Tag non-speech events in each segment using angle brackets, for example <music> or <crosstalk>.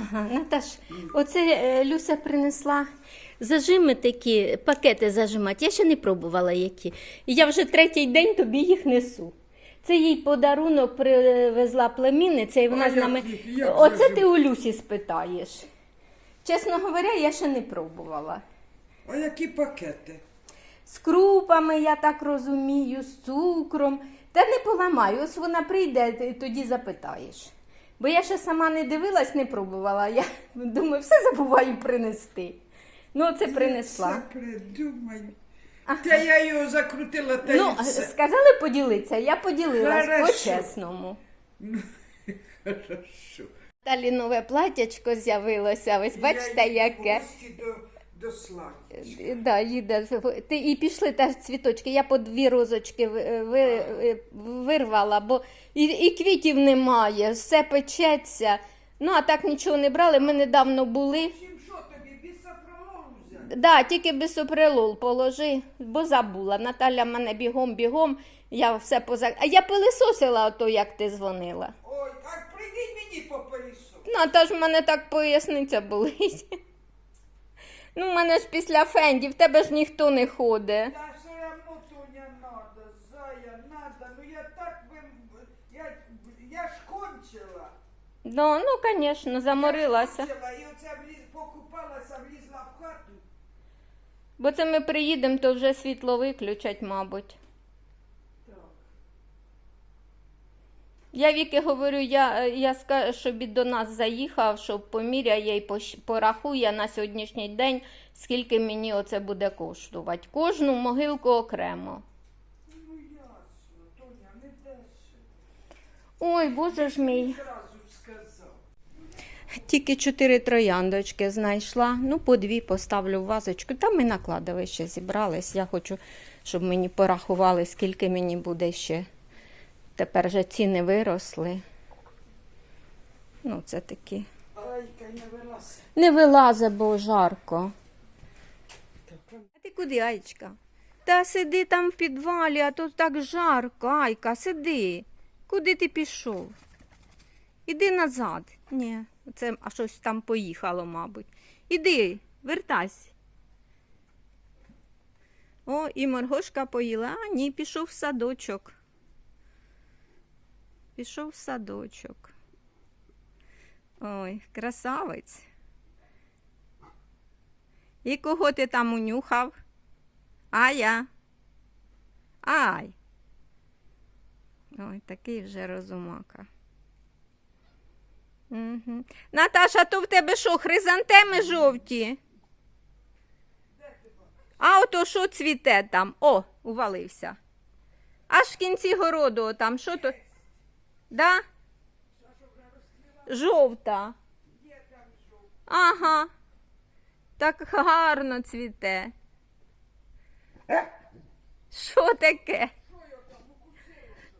Ага, Наташ, оце е, Люся принесла зажими такі, пакети зажимати. Я ще не пробувала які. Я вже третій день тобі їх несу. Це їй подарунок привезла племінниця, і вона з нами. Оце ти у Люсі спитаєш. Чесно говоря, я ще не пробувала. А які пакети? З крупами, я так розумію, з цукром. Та не поламаю, ось вона прийде, тоді запитаєш. Бо я ще сама не дивилась, не пробувала. Я думаю, все забуваю принести. Ну, це принесла. Та я його закрутила, та Ну, і все. сказали поділитися, я поділилась Хорошо. по-чесному. <laughs> Хорошо. Далі нове платячко з'явилося. Ось бачите, Я яке. гості до, до Славі. Е, Да, їде. Ти і пішли теж цвіточки. Я по дві розочки ви- ви- вирвала, бо і, і квітів немає, все печеться. Ну, а так нічого не брали. Ми недавно були. Чим що тобі, бісопролол взяти? Да, тільки бисоприлол положи, бо забула. Наталя мене бігом, бігом. Я все поза. А я пилисосила ото, як ти дзвонила. Ой, так прийди мені по пилісу. Ну, а то ж в мене так поясниця болить. Ну, в мене ж після фенді, в тебе ж ніхто не ходить. Та все равно, Тоня, надо, зая, надо. Ну я так вим... Я, я ж кончила. Ну, ну, звісно, заморилася. Я ж кончила, і оце вліз, покупалася, влізла в хату. Бо це ми приїдемо, то вже світло виключать, мабуть. Я Віки говорю, я, я скажу, щоб і до нас заїхав, щоб поміряє і порахує на сьогоднішній день, скільки мені оце буде коштувати. Кожну могилку окремо. Ну ясно, Тоня, не дешево. Ой, боже ж мій. Тільки чотири трояндочки знайшла. Ну, по дві поставлю в вазочку. Там ми на кладовище зібрались. Я хочу, щоб мені порахували, скільки мені буде ще. Тепер же ціни виросли. Ну, це такі. Айка, не вилазь. Не вилазе, бо жарко. А ти куди, Аєчка? Та сиди там в підвалі, а тут так жарко, Айка, сиди. Куди ти пішов? Іди назад. Ні, це а щось там поїхало, мабуть. Іди, вертайся. О, і Маргошка поїла. А, ні, пішов в садочок. Пішов в садочок. Ой, красавець. І кого ти там унюхав? Ая. Ай. Ой, такий вже розумака. Угу. Наташа, то в тебе що, хризантеми жовті? А ото що цвіте там? О, увалився. Аж в кінці городу там, що то? Да? Жовта. Ага. Так гарно цвіте. Що таке?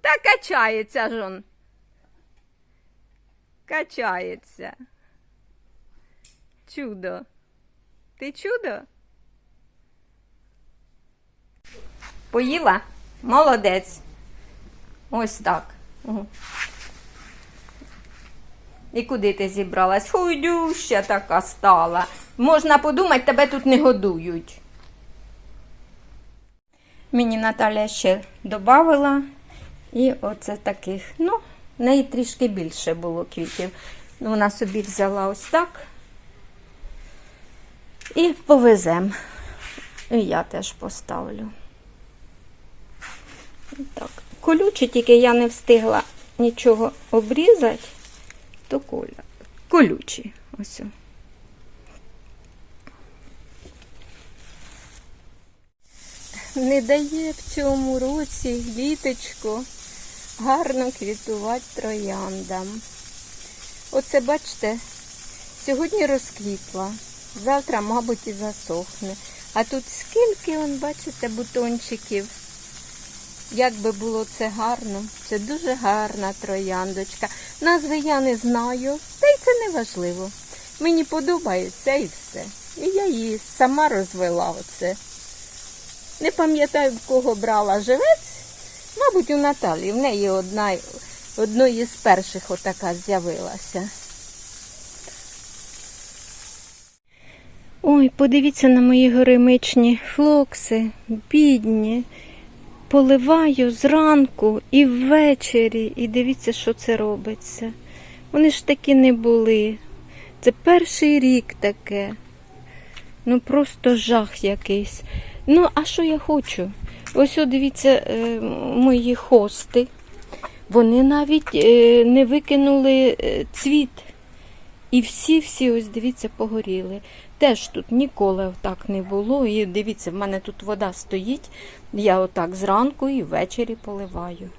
Та качається ж он. Качається. Чудо. Ти чудо? Поїла? Молодець. Ось так. І куди ти зібралась? Худюща така стала. Можна подумати, тебе тут не годують. Мені Наталя ще додавала. І оце таких. Ну, неї трішки більше було квітів. Вона собі взяла ось так. І повезем. І я теж поставлю. Так. Колючі, тільки я не встигла нічого обрізати то коля. Колючі. Ось. Не дає в цьому році літочко гарно квітувати трояндам. Оце, бачите, сьогодні розквітла, завтра, мабуть, і засохне. А тут скільки, он, бачите, бутончиків. Як би було це гарно, це дуже гарна трояндочка. Назви я не знаю, та й це не важливо. Мені подобається і все. І я її сама розвела оце. Не пам'ятаю, в кого брала живець. Мабуть, у Наталі. В неї одна одної з перших отака з'явилася. Ой, подивіться на мої горемичні флокси, бідні. Поливаю зранку і ввечері, і дивіться, що це робиться. Вони ж такі не були. Це перший рік таке. Ну просто жах якийсь. Ну, а що я хочу? Ось о, дивіться, е, мої хости. Вони навіть е, не викинули е, цвіт. І всі-всі, ось дивіться, погоріли. Теж тут ніколи так не було. І дивіться, в мене тут вода стоїть. Я отак зранку і ввечері поливаю.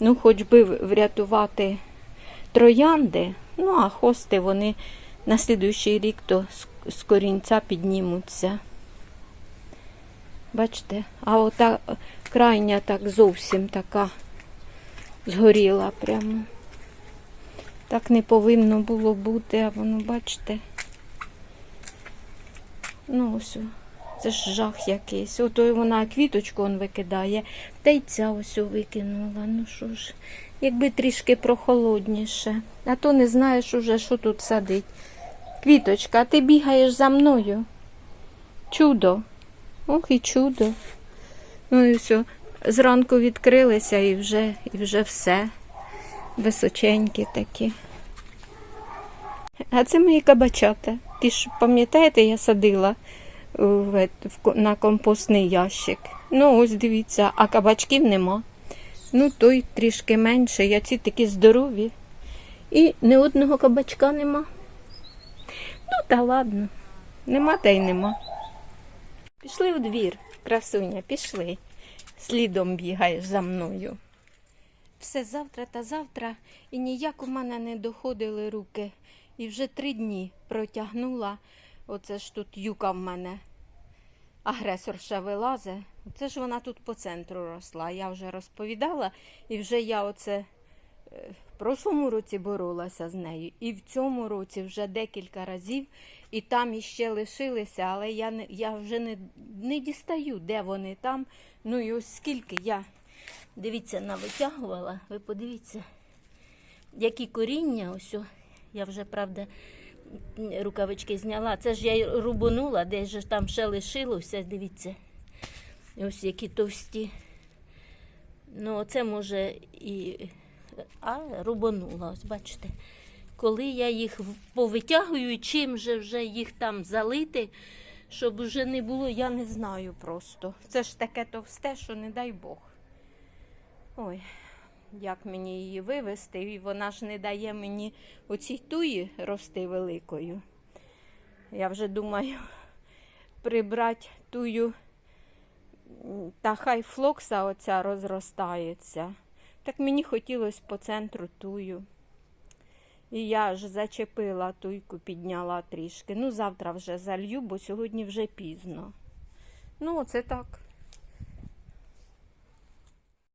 Ну, хоч би врятувати троянди, ну а хости вони на слідуючий рік то з- корінця піднімуться. Бачите, а ота крайня так зовсім така згоріла прямо. Так не повинно було бути, а воно, бачите. Ну, ось, це ж жах якийсь. Ото вона квіточку он викидає, та й ця ось викинула. Ну що ж, якби трішки прохолодніше. А то не знаєш уже, що тут садить. Квіточка, а ти бігаєш за мною. Чудо. Ох і чудо. Ну і все. Зранку відкрилися і вже, і вже все. Височенькі такі. А це мої кабачата. Ті ж пам'ятаєте, я садила в, на компостний ящик. Ну, ось дивіться, а кабачків нема. Ну, той трішки менше, я ці такі здорові. І ні одного кабачка нема. Ну, та ладно. Нема та й нема. Пішли в двір, красуня, пішли. Слідом бігаєш за мною. Все завтра та завтра, і ніяк у мене не доходили руки. І вже три дні протягнула. Оце ж тут юка в мене. Агресорша вилазе. Це ж вона тут по центру росла. Я вже розповідала, і вже я оце е, в прошлому році боролася з нею, і в цьому році вже декілька разів, і там іще лишилися, але я, не, я вже не, не дістаю, де вони там. Ну і ось скільки я, дивіться, навитягувала, ви подивіться, які коріння, ось, я вже, правда, рукавички зняла. Це ж я рубанула, десь же там ще лишилося, дивіться. Ось які товсті. Ну, це може і. А, рубанула, ось бачите. Коли я їх повитягую, чим же вже їх там залити, щоб вже не було, я не знаю просто. Це ж таке товсте, що не дай Бог. Ой, як мені її вивезти, і вона ж не дає мені оцій туї рости великою. Я вже думаю прибрати тую, та хай флокса оця розростається. Так мені хотілося по центру тую. І я ж зачепила туйку, підняла трішки. Ну, завтра вже залью, бо сьогодні вже пізно. Ну, оце так.